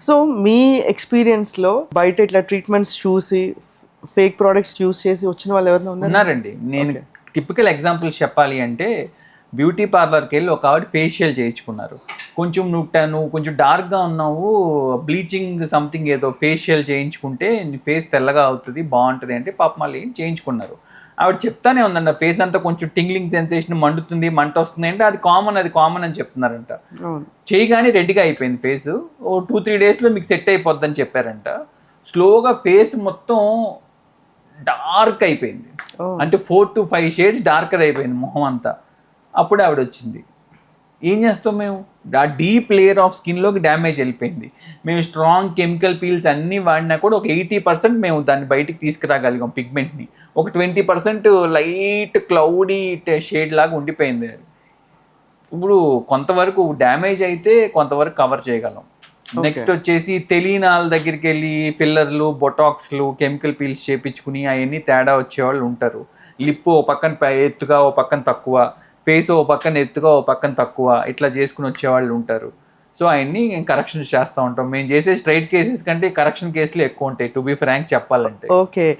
So మీ ఎక్స్పీరియన్స్లో బయట ఇట్లా treatments చూసి ఫేక్ ప్రోడక్ట్స్ యూస్ చేసి వచ్చిన వాళ్ళు ఎవరైనా ఉన్నారు? ఉన్నారండి. నేను టిపికల్ ఎగ్జాంపుల్స్ చెప్పాలి అంటే బ్యూటీ పార్లర్కి వెళ్ళి ఒక ఆవిడ ఫేషియల్ చేయించుకున్నారు. కొంచెం నువ్వు నువ్వు కొంచెం డార్క్గా ఉన్నావు బ్లీచింగ్ సంథింగ్ ఏదో ఫేషియల్ చేయించుకుంటే నీ ఫేస్ తెల్లగా అవుతుంది బాగుంటుంది అంటే పాప మళ్ళీ చేయించుకున్నారు. ఆవిడ చెప్తానే ఉందండి ఫేస్ అంతా కొంచెం టింగ్లింగ్ సెన్సేషన్ మండుతుంది మంట వస్తుంది అంటే అది కామన్ అది కామన్ అని చెప్తున్నారంట. చేయగానే రెడ్డిగా అయిపోయింది ఫేస్ ఓ టూ త్రీ డేస్లో మీకు సెట్ అయిపోద్దని చెప్పారంట. స్లోగా ఫేస్ మొత్తం డార్క్ అయిపోయింది. అంటే four to five shades darker అయిపోయింది మొహం అంతా. అప్పుడే ఆవిడ వచ్చింది. ఏం చేస్తాం మేము? ఆ డీప్ లేయర్ ఆఫ్ స్కిన్లోకి డ్యామేజ్ వెళ్ళిపోయింది. మేము స్ట్రాంగ్ కెమికల్ పీల్స్ అన్నీ వాడినా కూడా ఒక ఎయిటీ పర్సెంట్ మేము దాన్ని బయటికి తీసుకురాగలిగాం పిగ్మెంట్ని. ఒక twenty percent light cloudy shade లాగా ఉండిపోయింది అది. ఇప్పుడు కొంతవరకు డ్యామేజ్ అయితే కొంతవరకు కవర్ చేయగలం. నెక్స్ట్ వచ్చేసి తెలియని వాళ్ళ దగ్గరికి వెళ్ళి ఫిల్లర్లు బొటాక్స్లు కెమికల్ పీల్స్ చేపించుకుని అవన్నీ తేడా వచ్చేవాళ్ళు ఉంటారు. లిప్ ఓ పక్కన ఎత్తుగా ఓ పక్కన తక్కువ. ఫేస్ ఓ పక్కన ఎత్తుగా ఓ పక్కన తక్కువ ఇట్లా చేసుకుని వచ్చేవాళ్ళు ఉంటారు. సో అవన్నీ కరెక్షన్స్ చేస్తూ ఉంటాం. మేము చేసే స్ట్రైట్ కేసెస్ కంటే కరెక్షన్ కేసులు ఎక్కువ ఉంటాయి టు బి ఫ్రాంక్ చెప్పాలంటే. ఓకే.